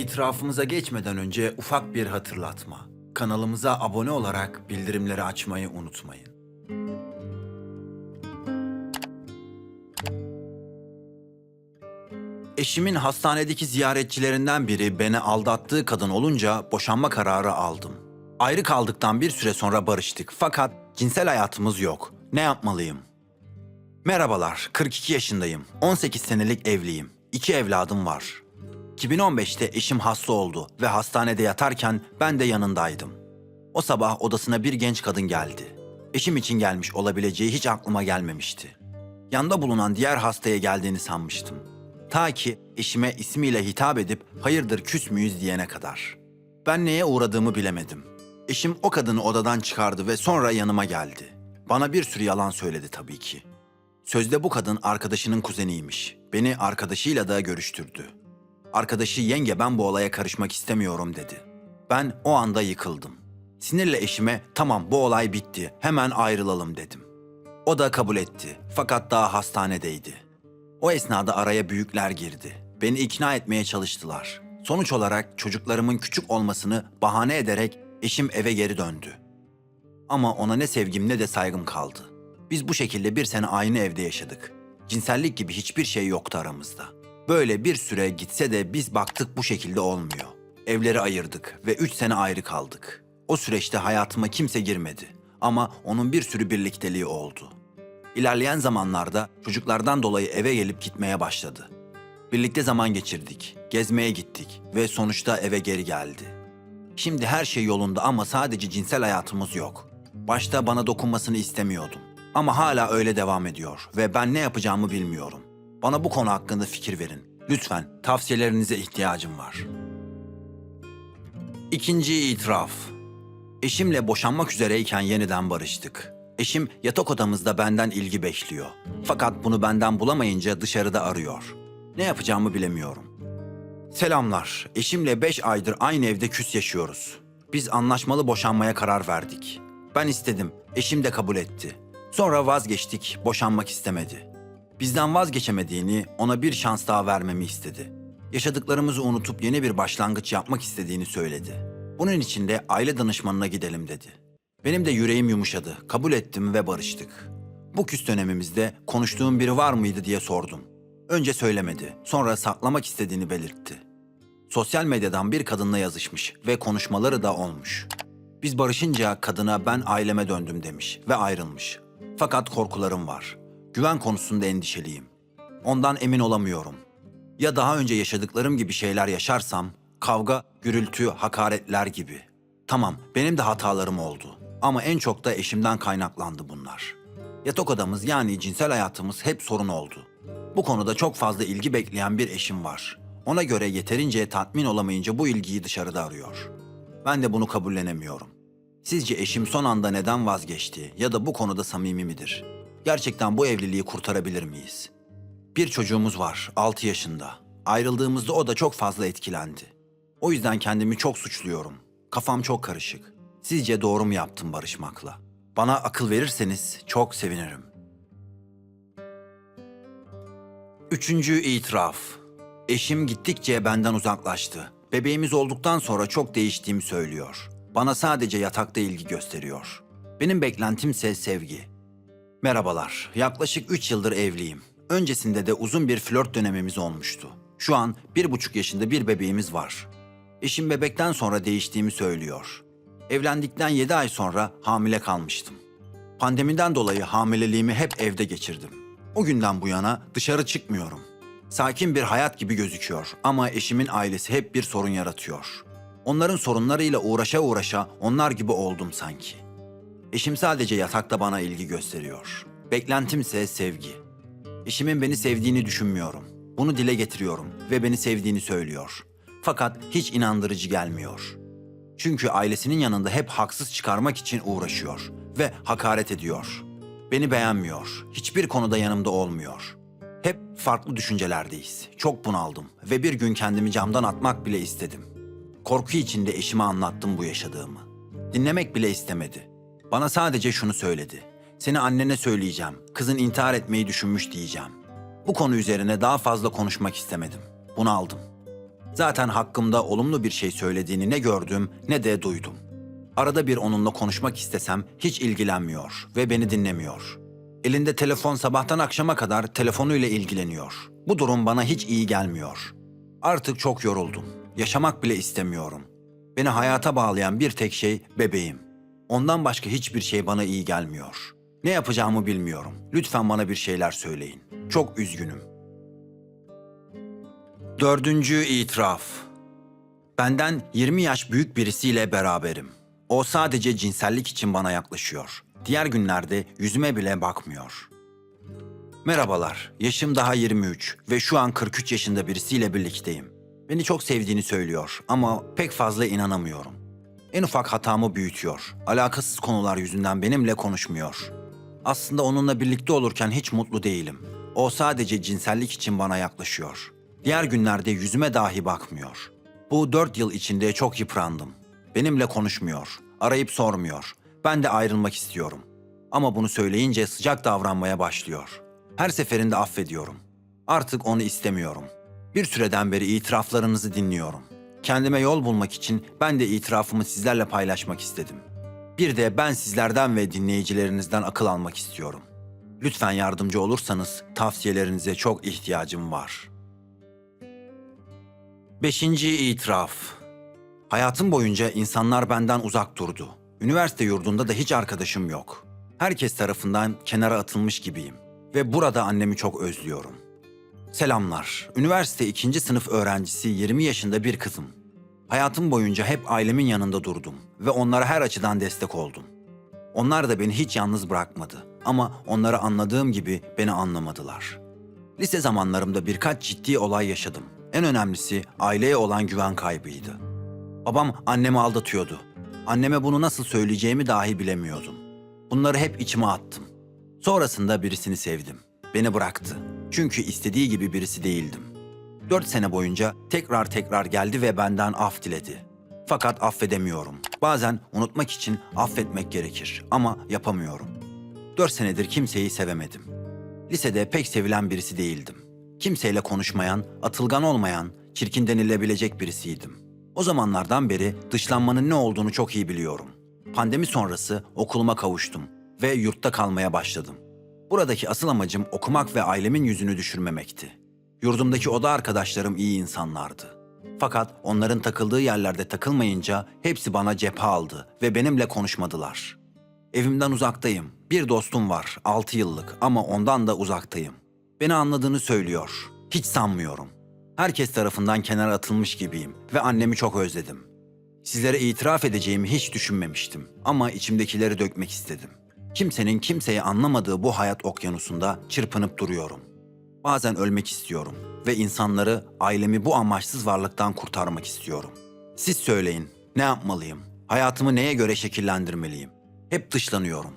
İtirafımıza geçmeden önce ufak bir hatırlatma. Kanalımıza abone olarak bildirimleri açmayı unutmayın. Eşimin hastanedeki ziyaretçilerinden biri beni aldattığı kadın olunca boşanma kararı aldım. Ayrı kaldıktan bir süre sonra barıştık fakat cinsel hayatımız yok. Ne yapmalıyım? Merhabalar, 42 yaşındayım. 18 senelik evliyim. İki evladım var. 2015'te eşim hasta oldu ve hastanede yatarken ben de yanındaydım. O sabah odasına bir genç kadın geldi. Eşim için gelmiş olabileceği hiç aklıma gelmemişti. Yanda bulunan diğer hastaya geldiğini sanmıştım. Ta ki eşime ismiyle hitap edip hayırdır küs müyüz diyene kadar. Ben neye uğradığımı bilemedim. Eşim o kadını odadan çıkardı ve sonra yanıma geldi. Bana bir sürü yalan söyledi tabii ki. Sözde bu kadın arkadaşının kuzeniymiş. Beni arkadaşıyla da görüştürdü. Arkadaşı yenge ben bu olaya karışmak istemiyorum dedi. Ben o anda yıkıldım. Sinirle eşime tamam bu olay bitti hemen ayrılalım dedim. O da kabul etti fakat daha hastanedeydi. O esnada araya büyükler girdi. Beni ikna etmeye çalıştılar. Sonuç olarak çocuklarımın küçük olmasını bahane ederek eşim eve geri döndü. Ama ona ne sevgim ne de saygım kaldı. Biz bu şekilde bir sene aynı evde yaşadık. Cinsellik gibi hiçbir şey yoktu aramızda. Böyle bir süre gitse de biz baktık bu şekilde olmuyor. Evleri ayırdık ve üç sene ayrı kaldık. O süreçte hayatıma kimse girmedi. Ama onun bir sürü birlikteliği oldu. İlerleyen zamanlarda çocuklardan dolayı eve gelip gitmeye başladı. Birlikte zaman geçirdik, gezmeye gittik ve sonuçta eve geri geldi. Şimdi her şey yolunda ama sadece cinsel hayatımız yok. Başta bana dokunmasını istemiyordum. Ama hala öyle devam ediyor ve ben ne yapacağımı bilmiyorum. Bana bu konu hakkında fikir verin. Lütfen tavsiyelerinize ihtiyacım var. İkinci itiraf. Eşimle boşanmak üzereyken yeniden barıştık. Eşim yatak odamızda benden ilgi bekliyor. Fakat bunu benden bulamayınca dışarıda arıyor. Ne yapacağımı bilemiyorum. Selamlar. Eşimle 5 aydır aynı evde küs yaşıyoruz. Biz anlaşmalı boşanmaya karar verdik. Ben istedim, eşim de kabul etti. Sonra vazgeçtik, boşanmak istemedi. Bizden vazgeçemediğini, ona bir şans daha vermemi istedi. Yaşadıklarımızı unutup yeni bir başlangıç yapmak istediğini söyledi. Bunun için de aile danışmanına gidelim dedi. Benim de yüreğim yumuşadı, kabul ettim ve barıştık. Bu küs dönemimizde konuştuğum biri var mıydı diye sordum. Önce söylemedi, sonra saklamak istediğini belirtti. Sosyal medyadan bir kadınla yazışmış ve konuşmaları da olmuş. Biz barışınca kadına ben aileme döndüm demiş ve ayrılmış. Fakat korkularım var. Güven konusunda endişeliyim. Ondan emin olamıyorum. Ya daha önce yaşadıklarım gibi şeyler yaşarsam, kavga, gürültü, hakaretler gibi. Tamam, benim de hatalarım oldu. Ama en çok da eşimden kaynaklandı bunlar. Yatak odamız yani cinsel hayatımız hep sorun oldu. Bu konuda çok fazla ilgi bekleyen bir eşim var. Ona göre yeterince tatmin olamayınca bu ilgiyi dışarıda arıyor. Ben de bunu kabullenemiyorum. Sizce eşim son anda neden vazgeçti ya da bu konuda samimi midir? Gerçekten bu evliliği kurtarabilir miyiz? Bir çocuğumuz var, 6 yaşında. Ayrıldığımızda o da çok fazla etkilendi. O yüzden kendimi çok suçluyorum. Kafam çok karışık. Sizce doğru mu yaptım barışmakla? Bana akıl verirseniz çok sevinirim. Üçüncü itiraf. Eşim gittikçe benden uzaklaştı. Bebeğimiz olduktan sonra çok değiştiğimi söylüyor. Bana sadece yatakta ilgi gösteriyor. Benim beklentimse sevgi. Merhabalar, yaklaşık 3 yıldır evliyim. Öncesinde de uzun bir flört dönemimiz olmuştu. Şu an bir buçuk yaşında bir bebeğimiz var. Eşim bebekten sonra değiştiğimi söylüyor. Evlendikten 7 ay sonra hamile kalmıştım. Pandemiden dolayı hamileliğimi hep evde geçirdim. O günden bu yana dışarı çıkmıyorum. Sakin bir hayat gibi gözüküyor ama eşimin ailesi hep bir sorun yaratıyor. Onların sorunlarıyla uğraşa uğraşa onlar gibi oldum sanki. Eşim sadece yatakta bana ilgi gösteriyor. Beklentimse sevgi. Eşimin beni sevdiğini düşünmüyorum. Bunu dile getiriyorum ve beni sevdiğini söylüyor. Fakat hiç inandırıcı gelmiyor. Çünkü ailesinin yanında hep haksız çıkarmak için uğraşıyor ve hakaret ediyor. Beni beğenmiyor. Hiçbir konuda yanımda olmuyor. Hep farklı düşüncelerdeyiz. Çok bunaldım ve bir gün kendimi camdan atmak bile istedim. Korku içinde eşime anlattım bu yaşadığımı. Dinlemek bile istemedi. Bana sadece şunu söyledi. Seni annene söyleyeceğim. Kızın intihar etmeyi düşünmüş diyeceğim. Bu konu üzerine daha fazla konuşmak istemedim. Bunu aldım. Zaten hakkımda olumlu bir şey söylediğini ne gördüm ne de duydum. Arada bir onunla konuşmak istesem hiç ilgilenmiyor ve beni dinlemiyor. Elinde telefon sabahtan akşama kadar telefonuyla ilgileniyor. Bu durum bana hiç iyi gelmiyor. Artık çok yoruldum. Yaşamak bile istemiyorum. Beni hayata bağlayan bir tek şey bebeğim. Ondan başka hiçbir şey bana iyi gelmiyor. Ne yapacağımı bilmiyorum. Lütfen bana bir şeyler söyleyin. Çok üzgünüm. Dördüncü itiraf. Benden 20 yaş büyük birisiyle beraberim. O sadece cinsellik için bana yaklaşıyor. Diğer günlerde yüzüme bile bakmıyor. Merhabalar, yaşım daha 23 ve şu an 43 yaşında birisiyle birlikteyim. Beni çok sevdiğini söylüyor ama pek fazla inanamıyorum. En ufak hatamı büyütüyor. Alakasız konular yüzünden benimle konuşmuyor. Aslında onunla birlikte olurken hiç mutlu değilim. O sadece cinsellik için bana yaklaşıyor. Diğer günlerde yüzüme dahi bakmıyor. Bu dört yıl içinde çok yıprandım. Benimle konuşmuyor, arayıp sormuyor. Ben de ayrılmak istiyorum. Ama bunu söyleyince sıcak davranmaya başlıyor. Her seferinde affediyorum. Artık onu istemiyorum. Bir süreden beri itiraflarınızı dinliyorum. Kendime yol bulmak için ben de itirafımı sizlerle paylaşmak istedim. Bir de ben sizlerden ve dinleyicilerinizden akıl almak istiyorum. Lütfen yardımcı olursanız tavsiyelerinize çok ihtiyacım var. Beşinci itiraf. Hayatım boyunca insanlar benden uzak durdu. Üniversite yurdunda da hiç arkadaşım yok. Herkes tarafından kenara atılmış gibiyim. Ve burada annemi çok özlüyorum. Selamlar. Üniversite ikinci sınıf öğrencisi 20 yaşında bir kızım. Hayatım boyunca hep ailemin yanında durdum ve onlara her açıdan destek oldum. Onlar da beni hiç yalnız bırakmadı ama onları anladığım gibi beni anlamadılar. Lise zamanlarımda birkaç ciddi olay yaşadım. En önemlisi aileye olan güven kaybıydı. Babam annemi aldatıyordu. Anneme bunu nasıl söyleyeceğimi dahi bilemiyordum. Bunları hep içime attım. Sonrasında birisini sevdim. Beni bıraktı. Çünkü istediği gibi birisi değildim. Dört sene boyunca tekrar tekrar geldi ve benden af diledi. Fakat affedemiyorum. Bazen unutmak için affetmek gerekir ama yapamıyorum. Dört senedir kimseyi sevemedim. Lisede pek sevilen birisi değildim. Kimseyle konuşmayan, atılgan olmayan, çirkin denilebilecek birisiydim. O zamanlardan beri dışlanmanın ne olduğunu çok iyi biliyorum. Pandemi sonrası okuluma kavuştum ve yurtta kalmaya başladım. Buradaki asıl amacım okumak ve ailemin yüzünü düşürmemekti. Yurdumdaki oda arkadaşlarım iyi insanlardı. Fakat onların takıldığı yerlerde takılmayınca hepsi bana cephe aldı ve benimle konuşmadılar. Evimden uzaktayım. Bir dostum var, 6 yıllık ama ondan da uzaktayım. Beni anladığını söylüyor. Hiç sanmıyorum. Herkes tarafından kenara atılmış gibiyim ve annemi çok özledim. Sizlere itiraf edeceğimi hiç düşünmemiştim ama içimdekileri dökmek istedim. Kimsenin kimseyi anlamadığı bu hayat okyanusunda çırpınıp duruyorum. Bazen ölmek istiyorum ve insanları, ailemi bu amaçsız varlıktan kurtarmak istiyorum. Siz söyleyin, ne yapmalıyım? Hayatımı neye göre şekillendirmeliyim? Hep dışlanıyorum.